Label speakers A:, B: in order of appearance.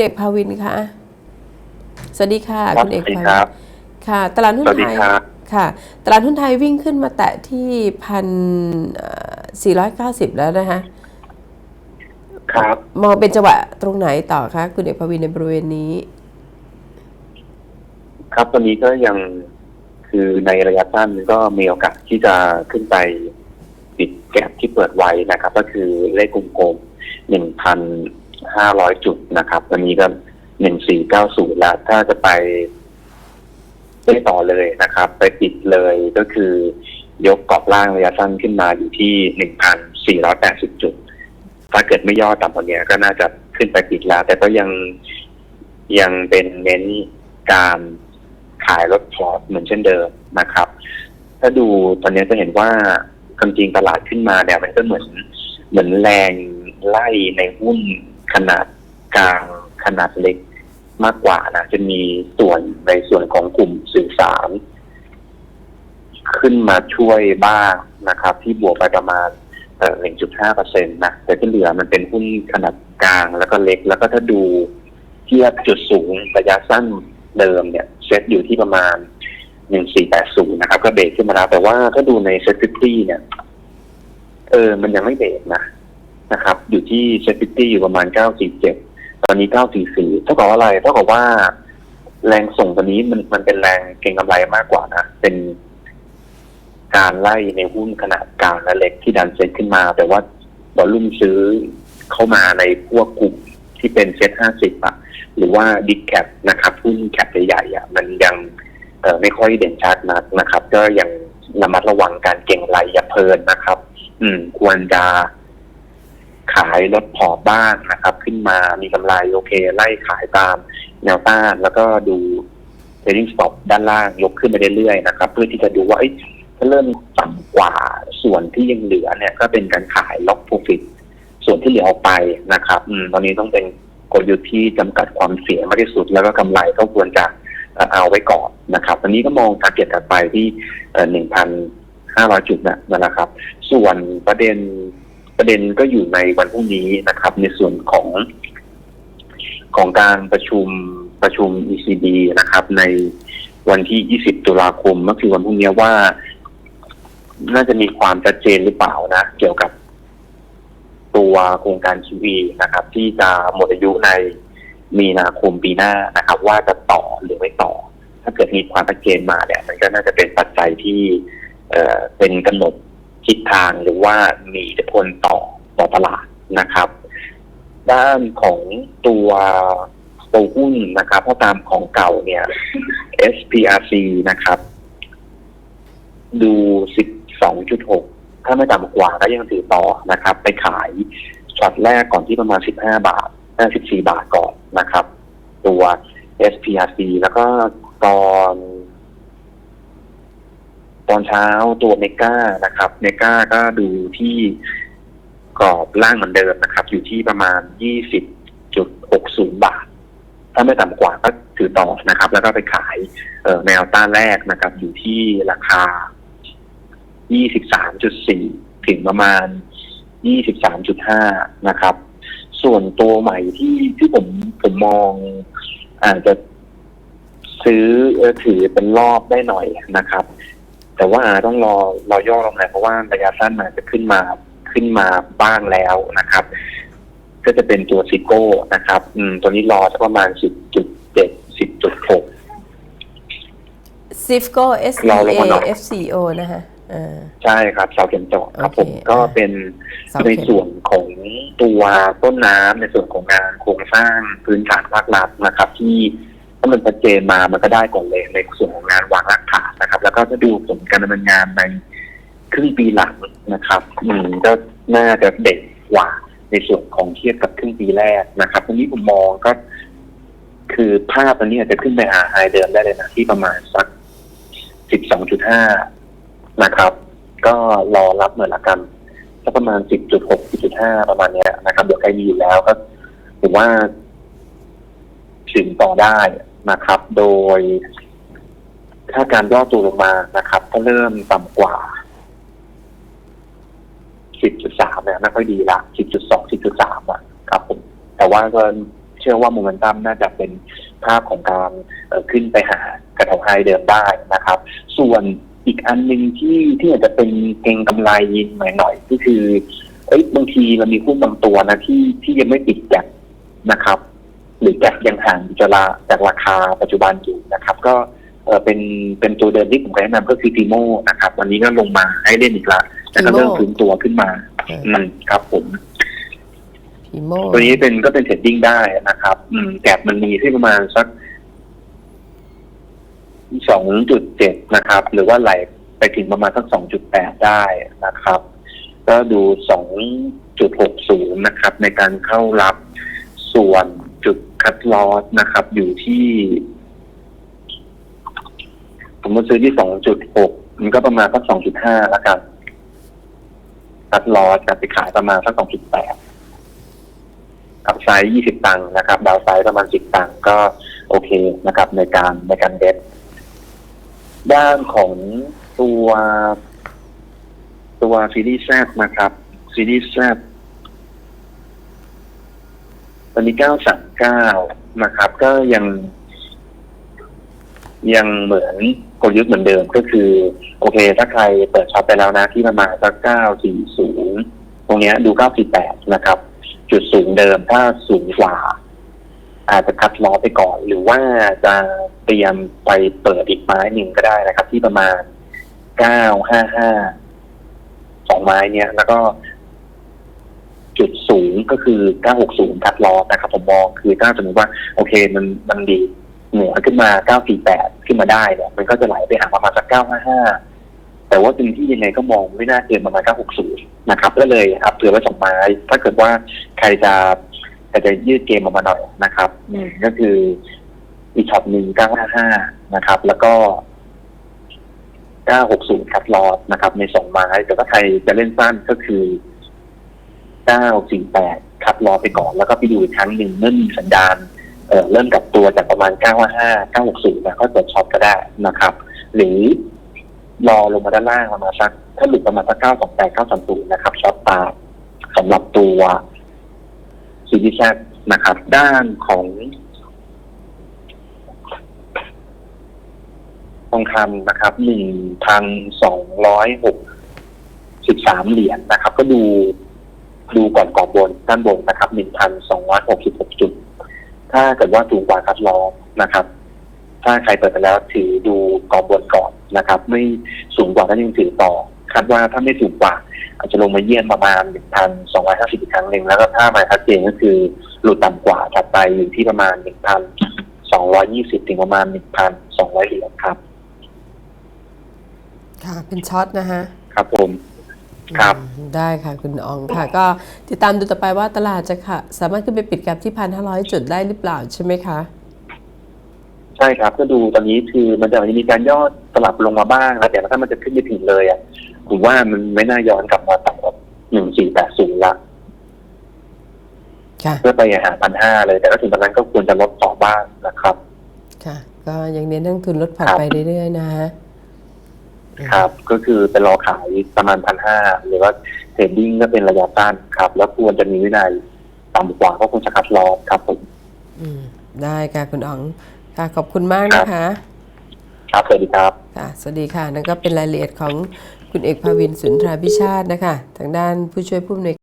A: เด็กภาวินคะสวัสดีค่ะ
B: ครับ
A: คุณเอก
B: สวัสดี
A: ภา
B: ค
A: วิ
B: รั
A: น
B: บ
A: ค่ะ ตลาดหุ้น
B: สวัสดี
A: ไทย
B: ครับ
A: ค่ะ ตลาดหุ้นไทยวิ่งขึ้นมาแตะที่พันสี่ร้อยเก้าสิบแล้วนะคะ
B: ครับ
A: มองเป็นจังหวะตรงไหนต่อคะ คุณเอกภาวินในบริเวณนี้
B: ครับตอนนี้ก็ยังคือในระยะสั้นก็มีโอกาสที่จะขึ้นไปปิดแก็บที่เปิดไว้นะครับ ก็คือเลขกลมๆหนึ่งพัน ห้าร้อยจุดนะครับตอนนี้ก็หนึ่งสี่เก้าศูนย์แล้วถ้าจะไปได้ต่อเลยนะครับ ไปปิดเลยก็คือยกกรอบล่างระยะสั้นขึ้นมาอยู่ที่หนึ่งพันสี่ร้อยแปดสิบจุด ถ้าเกิดไม่ย่อต่ำกว่านี้ก็น่าจะขึ้นไปปิดแล้ว แต่ก็ยังยังเป็นเน้นการขายรถพอร์ตเหมือนเช่นเดิมนะครับ ถ้าดูตอนนี้จะเห็นว่าความจริงตลาดขึ้นมาเนี่ยมันก็เหมือนเหมือนแรงไล่ในหุ้น ขนาดกลางขนาดเล็กมากกว่านะจะมีส่วนในส่วนของกลุ่มสื่อสาร ขึ้นมาช่วยบ้างนะครับ ที่บวกไปประมาณเอ่อ1.5เปอร์เซ็นต์นะแต่ที่เหลือมันเป็นหุ้นขนาดกลางแล้วก็เล็ก แล้วก็ถ้าดูเทียบจุดสูงระยะสั้นเดิมเนี่ยเซตอยู่ที่ประมาณ1480นะครับ ก็เบรกขึ้นมาแล้วแต่ว่าถ้าดูในเซตฟิตี้เนี่ย เออ มันยังไม่เบรกนะ นะครับ อยู่ที่เซฟิตี้อยู่ประมาณ 947 ตอนนี้ 944 เท่ากับว่าอะไร เท่ากับว่าแรงส่งตัวนี้มันมันเป็นแรงเก็งกำไรมากกว่านะ เป็นการไล่ในหุ้นขนาดกลางและเล็กที่ดันเซ็ตขึ้นมา แต่ว่าบอลลุ่มซื้อเข้ามาในพวกกลุ่มที่เป็นเซ็ตห้าสิบอะหรือว่าดิแคปนะครับหุ้นแคปใหญ่ๆอะมันยังเออไม่ค่อยเด่นชัดนักนะครับ ก็ยังระมัดระวังการเก็งไหลอย่าเพลินนะครับ อืม ควรจะ ขายลดพอบ้างนะครับ ขึ้นมามีกำไรโอเค ไล่ขายตามแนวต้าน แล้วก็ดู trading stop ด้านล่างยกขึ้นไปเรื่อยๆนะครับ เพื่อที่จะดูว่าเอ้ถ้าเริ่มต่ำกว่าส่วนที่ยังเหลือเนี่ย ก็เป็นการขายล็อก profit ส่วนที่เหลือออกไปนะครับอืมตอนนี้ต้องเป็นกลยุทธ์ที่จำกัดความเสี่ยงมากที่สุด แล้วก็กำไรก็ควรจะเอาไว้ก่อนนะครับตอนนี้ก็มองการเก็ตถัดไปที่หนึ่งพันห้าร้อยจุดนะนั่นแหละครับ ส่วนประเด็น ประเด็นก็อยู่ในวันพรุ่งนี้นะครับ ในส่วนของของการประชุมประชุม ECB นะครับ ในวันที่ 20 ตุลาคมก็คือวันพรุ่งนี้ว่า น่าจะมีความชัดเจนหรือเปล่านะ เกี่ยวกับตัวโครงการ QE นะครับ ที่จะหมดอายุในมีนาคมปีหน้านะครับ ว่าจะต่อหรือไม่ต่อ ถ้าเกิดมีความชัดเจนมาเนี่ย มันก็น่าจะเป็นปัจจัยที่เอ่อเป็นกำหนด ทิศทางหรือว่ามีอิทธิพลต่อต่อตลาดนะครับ ด้านของตัวตัวหุ้นนะครับถ้าตามของเก่าเนี่ย SPRC นะครับ ดู 12.6 ถ้าไม่ต่ำกว่าก็ยังถือต่อนะครับ ไปขายช็อตแรกก่อนที่ประมาณ 15 บาท54บาทก่อนนะครับ ตัว SPRC แล้วก็ตอน อนเช้าตัวเมกานะครับ เมกาก็ดูที่กรอบล่างเหมือนเดิมนะครับ อยู่ที่ประมาณ 20.60 บาท ถ้าไม่ต่ำกว่าก็ถือต่อนะครับ แล้วก็ไปขายเออแนวต้านแรกนะครับ อยู่ที่ราคา 23.4 ถึงประมาณ 23.5 นะครับ ส่วนตัวใหม่ที่ที่ผมผมมองอาจจะซื้อถือเป็นรอบได้หน่อยนะครับ แต่ว่าต้องรอรอย่อลงหน่อยเพราะว่าระยะสั้นมันจะขึ้นมาขึ้นมาบ้างแล้วนะครับ ก็จะเป็นตัวซิโก้นะครับ อืม ตัวนี้รอสักประมาณ10.7 10.6
A: Sifco
B: เราลง
A: SCA
B: มาหน่อย
A: FCO นะคะอ่า
B: ใช่ครับเสาเข็มเจาะครับ
A: โอเค
B: ผมก็เป็น
A: เสาเข็ม
B: ในส่วนของตัวต้นน้ำในส่วนของงานโครงสร้างพื้นฐานภาครัฐนะครับ ที่ ถ้ามันชัดเจนมามันก็ได้ก่อนเลยในส่วนของงานวางรากฐานนะครับ แล้วก็จะดูผลการดำเนินงานในครึ่งปีหลังนะครับอืมก็น่าจะเด็กกว่าในส่วนของเทียบกับครึ่งปีแรกนะครับตรงนี้ผมมองก็ คือภาพตอนนี้อาจจะขึ้นไปหาไฮเดิมได้เลยนะที่ประมาณสัก12.5นะครับ ก็รอรับเหน่อยละกันสักประมาณ10.6 10.5ประมาณเนี้ยนะครับเดี๋ยวใครมีอยู่แล้วก็ผมว่าถึงต่อได้ นะครับ โดย ถ้าการย่อตัวลงมานะครับ ก็เริ่มต่ำกว่า 10.3 เนี่ยไม่ค่อยดีละ 10.2 10.3อะครับผมแต่ว่าก็เชื่อว่าโมเมนตัมน่าจะเป็นภาพของการขึ้นไปหากระทงไฮเดิมได้นะครับ ส่วนอีกอันหนึ่งที่ที่อาจจะเป็นเก็งกำไรหน่อยหน่อยๆก็คือ เอ้ยบางทีมันมีหุ้นบางตัวนะที่ที่ยังไม่ติดแกะนะครับ หรือแกะยังห่างจากราจากราคาปัจจุบันอยู่นะครับ ก็เออเป็นเป็นตัวเดิมที่ผมแนะนำก็คือติโมนะครับ วันนี้ก็ลงมาให้เล่นอีกละแล้วก็เริ่ม
A: Timo
B: ฟื้นตัวขึ้นมาอืมครับผม
A: พีโม
B: ตัวนี้เป็นก็เป็นเทรดดิ้งได้นะครับ อืมแกลบมันมีที่ประมาณสักสองจุดเจ็ดนะครับ หรือว่าไหลไปถึงประมาณสักสองจุดแปดได้นะครับ ก็ดูสองจุดหกศูนย์นะครับ ในการเข้ารับส่วนจุด คัดลอสนะครับ อยู่ที่ ผมมาซื้อที่สองจุดหกมันก็ประมาณสักสองจุดห้าแล้วกันคัดลอสกับไปขายประมาณสักสองจุดแปดอัพไซด์20ตังค์นะครับ ดาวไซด์ประมาณ10ตังค์ก็โอเคนะครับ ในการในการเด็ดด้านของตัว ตัวซีรีส์แซนะครับซีรีส์แซ ตอนนี้939นะครับ ก็ยัง ยังเหมือนกลยุทธ์เหมือนเดิมก็คือ โอเค ถ้าใครเปิดช็อปไปแล้วนะที่ประมาณสัก940ตรงเนี้ยดู948นะครับ จุดสูงเดิมถ้าสูงกว่า อาจจะคัดล้อไปก่อน หรือว่าจะเตรียมไปเปิดอีกไม้หนึ่งก็ได้นะครับ ที่ประมาณเก้าห้าห้าสองไม้เนี้ยแล้วก็ ก็คือเก้าหกศูนย์คัดล้อนะครับผมมองคือถ้าสมมติว่าโอเคมันมันดีเหนือขึ้นมาเก้าสี่แปดขึ้นมาได้เนี่ย มันก็จะไหลไปหาประมาณสักเก้าห้าห้าแต่ว่าสิ่งที่ยังไงก็มองไม่น่าเกินประมาณ 960 นะครับ ก็เลยครับเผื่อไว้สองไม้ ถ้าเกิดว่าใครจะใครจะยืดเกมออกมาหน่อยนะครับอืมก็คืออีกช็อตหนึ่ง 955 นะครับ แล้วก็ 960 คัดลอดนะครับ ในสองไม้ แต่ถ้าใครจะเล่นสั้นก็คือ 948คัดลอไปก่อนแล้วก็ไปดูอีกครั้งหนึ่งเมื่อมีสัญญาณเอ่อเริ่มกลับตัวจากประมาณ955 960นะก็เปิดช็อตก็ได้นะครับ หรือรอลงมาด้านล่างประมาณสักถ้าหลุดประมาณสักเก้าสองแปดเก้าสามศูนย์นะครับช็อตตาสำหรับตัวซีดีแซนะครับ ด้านของทองคำนะครับหนึ่งพันสองร้อยหกสิบสามเหรียญนะครับ ก็ดู ดูก่อนกรอบบนด้านบนนะครับหนึ่งพันสองร้อยหกสิบหกจุด ถ้าเกิดว่าถูกกว่าคัดลองนะครับ ถ้าใครเปิดไปแล้วถือดูกรอบบนก่อนนะครับ ไม่สูงกว่าก็ยังถือต่อคาดว่าถ้าไม่สูงกว่า อาจจะลงมาเยี่ยมประมาณ1,250อีกครั้งหนึ่งแล้วก็ถ้ามาชัดเจนก็คือหลุดต่ำกว่าถัดไปอยู่ที่ประมาณ1,220ถึงประมาณ1,200เหรียญครับ
A: ค่ะ เป็นช็อตนะฮะ
B: ครับผม ครับ
A: อืมได้ค่ะคุณอ๋องค่ะ ก็ติดตามดูต่อไปว่าตลาดจะค่ะ สามารถขึ้นไปปิดกับที่พันห้าร้อยจุดได้หรือเปล่าใช่ไหมคะ
B: ใช่ครับก็ดูตอนนี้คือมันจะมีการย่อสลับลงมาบ้างแล้วแต่ถ้ามันจะขึ้นไปถึงเลยอะผมว่ามันไม่น่าย้อนกลับมาต่ำกว่า1480ละ
A: ค่ะ
B: เพื่อไปหาพันห้าเลย แต่ถ้าถึงตอนนั้นก็ควรจะลดต่อบ้างนะครับ
A: ค่ะ ก็ยังเน้นทั้งทุนลดผ่อน
B: ครับ
A: ไปเรื่อยๆนะฮะ
B: ครับ ก็คือไปรอขายประมาณพันห้าหรือว่าเทรดดิ้งก็เป็นระยะสั้นครับ แล้วควรจะมีวินัยต่ำกว่าก็คงจะคัดลอครับผม
A: อืมได้ค่ะคุณอ๋องค่ะขอบคุณมากนะคะ
B: ครับสวัสดีครับ
A: ค่ะสวัสดีค่ะนั่นก็เป็นรายละเอียดของคุณเอกภาวินสุนทราพิชาตินะคะ ทางด้านผู้ช่วยผู้อำนวย